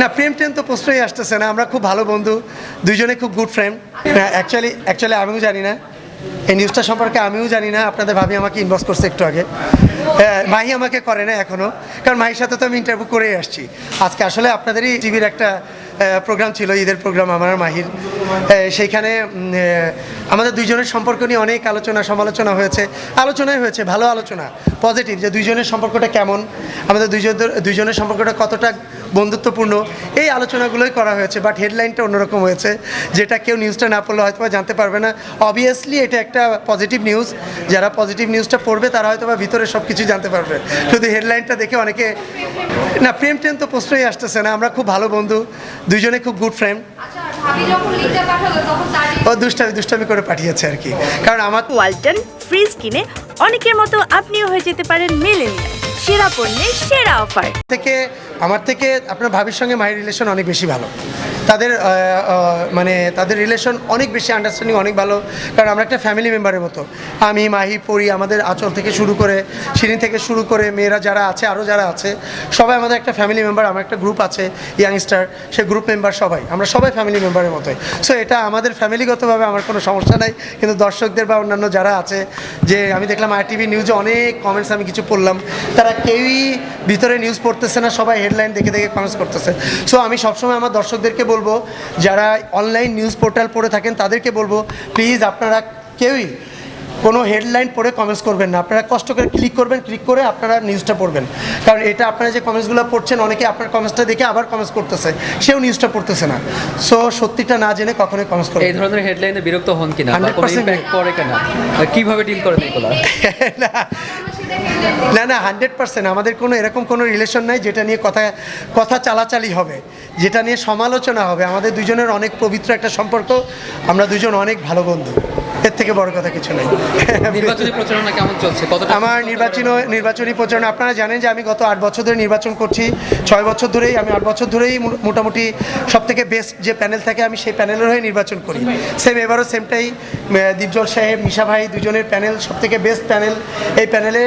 না, প্রেম টেম তো প্রশ্নই আসতেছে না, আমরা খুব ভালো বন্ধু, দুইজনে খুব গুড ফ্রেন্ড অ্যাকচুয়ালি অ্যাকচুয়ালি আমিও জানি না, এই নিউজটা সম্পর্কে আমিও জানি না, আপনাদের ভাবি আমাকে ইনভলভ করছে একটু আগে। মাহি আমাকে করে না এখনও কারণ মাহির সাথে তো আমি ইন্টারভিউ করেই আসছি। আজকে আসলে আপনাদেরই টিভির একটা প্রোগ্রাম ছিল, ঈদের প্রোগ্রাম আমার মাহির। সেইখানে আমাদের দুইজনের সম্পর্ক নিয়ে অনেক আলোচনা, সমালোচনা হয়েছে। আলোচনাই হয়েছে, ভালো আলোচনা পজিটিভ যে দুইজনের সম্পর্কটা কেমন, আমাদের দুইজন, দুইজনের সম্পর্কটা কতটা বন্ধুত্বপূর্ণ, এই আলোচনাগুলোই করা হয়েছে। বাট হেডলাইনটা অন্যরকম হয়েছে, যেটা কেউ নিউজটা না পড়লে হয়তো জানতে পারবে না। অবভিয়াসলি এটা একটা পজিটিভ নিউজ যারা পজিটিভ নিউজটা পড়বে, তারা হয়তো বা ভিতরে সব কিছু জানতে পারবে। শুধু হেডলাইনটা দেখে অনেকে, না প্রেম টেম তো প্রশ্নই আসতেছে না, আমরা খুব ভালো বন্ধু, দুইজনে খুব গুড ফ্রেন্ড ও দুষ্টামি দুষ্টামি করে পাঠিয়েছে আর কি। কারণ আমার ওয়ালটন ফ্রিজ কিনে অনেকের মতো আপনিও হয়ে যেতে পারেন মিলেনিয়াল। সেরা পণ্যের সেরা অফার। থেকে আমার থেকে আপনার ভাবির সঙ্গে মায়ের রিলেশন অনেক বেশি ভালো। তাদের মানে তাদের রিলেশন অনেক বেশি আন্ডারস্ট্যান্ডিং অনেক ভালো। কারণ আমরা একটা ফ্যামিলি মেম্বারের মতো। আমি, মাহি পড়ি আমাদের আচল থেকে শুরু করে, শিরিন থেকে শুরু করে, মেয়েরা যারা আছে আরও যারা আছে, সবাই আমাদের একটা ফ্যামিলি মেম্বার আমার একটা গ্রুপ আছে ইয়াংস্টার সে গ্রুপ মেম্বার সবাই। আমরা সবাই ফ্যামিলি মেম্বারের মতোই। সো এটা আমাদের ফ্যামিলিগতভাবে আমার কোনো সমস্যা নাই। কিন্তু দর্শকদের বা অন্যান্য যারা আছে, যে আমি দেখলাম আর টিভি নিউজে অনেক কমেন্টস আমি কিছু পড়লাম, তারা কেউই ভিতরে নিউজ পড়তেছে না, সবাই হেডলাইন দেখে দেখে কমেন্টস করতেছে। সো আমি সবসময় আমার দর্শকদেরকে বলব যারা অনলাইন নিউজ পোর্টাল পড়ে থাকেন তাদেরকে বলব প্লিজ আপনারা কেউই কোনো হেডলাইন পড়ে কমেন্টস করবেন না। আপনারা কষ্ট করে ক্লিক করবেন ক্লিক করে আপনারা নিউজটা পড়বেন। কারণ এটা আপনারা যে কমেন্টসগুলো পড়ছেন অনেকে আপনার কমেন্টসটা দেখে আবার কমেন্টস করতেছে। সেও নিউজটা পড়তেছে না। সো সত্যিটা না জেনে কখনোই কমেন্টস করবেন এই ধরনের হেডলাইনে বিরক্ত হন কিনা? বা কোনো 100% পড়ে কিনা? কীভাবে ডিল করেন এগুলো? না। না হান্ড্রেড পার্সেন্ট আমাদের কোনো এরকম কোনো রিলেশন নাই যেটা নিয়ে কথা কথা চালাচালি হবে। যেটা নিয়ে সমালোচনা হবে। আমাদের দুজনের অনেক পবিত্র একটা সম্পর্ক। আমরা দুজন অনেক ভালো বন্ধু। এর থেকে বড় কথা কিছু নেই। নির্বাচনী প্রচারণা কেমন চলছে? আমার নির্বাচন নির্বাচনী প্রচারণা আপনারা জানেন যে আমি গত আট বছর ধরে নির্বাচন করছি। ছয় বছর ধরেই আমি আট বছর ধরেই মোটামুটি সব থেকে বেস্ট যে প্যানেল থাকে আমি সেই প্যানেলের হয়ে নির্বাচন করি। সেম এবারও সেমটাই দীপজল সাহেব মিশা ভাই দুজনের প্যানেল সব থেকে বেস্ট প্যানেল এই প্যানেলে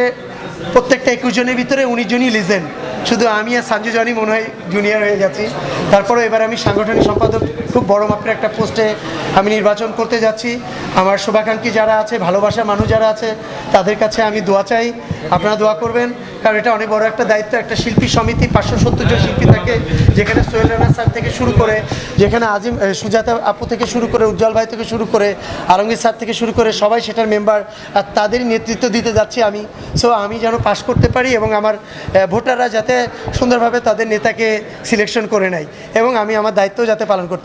প্রত্যেকটা একুশ জনের ভিতরে উনিশ জনই লিজেন্ড শুধু আমি আর সঞ্জু জনই মনে হয় জুনিয়র হয়ে গেছি। তারপরে এবার আমি সাংগঠনিক সম্পাদক খুব বড় মাপের একটা পোস্টে আমি নির্বাচন করতে যাচ্ছি। আমার শুভাকাঙ্ক্ষী যারা আছে, ভালোবাসার মানুষ যারা আছে, তাদের কাছে আমি দোয়া চাই। আপনারা দোয়া করবেন, কারণ এটা অনেক বড় একটা দায়িত্ব। একটা শিল্পী সমিতি, পাঁচশো সত্তর জন শিল্পী থাকে, যেখানে সোহেল রানা স্যার থেকে শুরু করে, যেখানে আজিম সুজাতা আপু থেকে শুরু করে, উজ্জ্বল ভাই থেকে শুরু করে, আলমগীর স্যার থেকে শুরু করে, সবাই সেটার মেম্বার। আর তাদেরই নেতৃত্ব দিতে যাচ্ছি আমি। সো আমি যেন পাশ করতে পারি এবং আমার ভোটাররা যাতে সুন্দরভাবে তাদের নেতাকে সিলেকশন করে নেয় এবং আমি আমার দায়িত্ব যাতে পালন করতে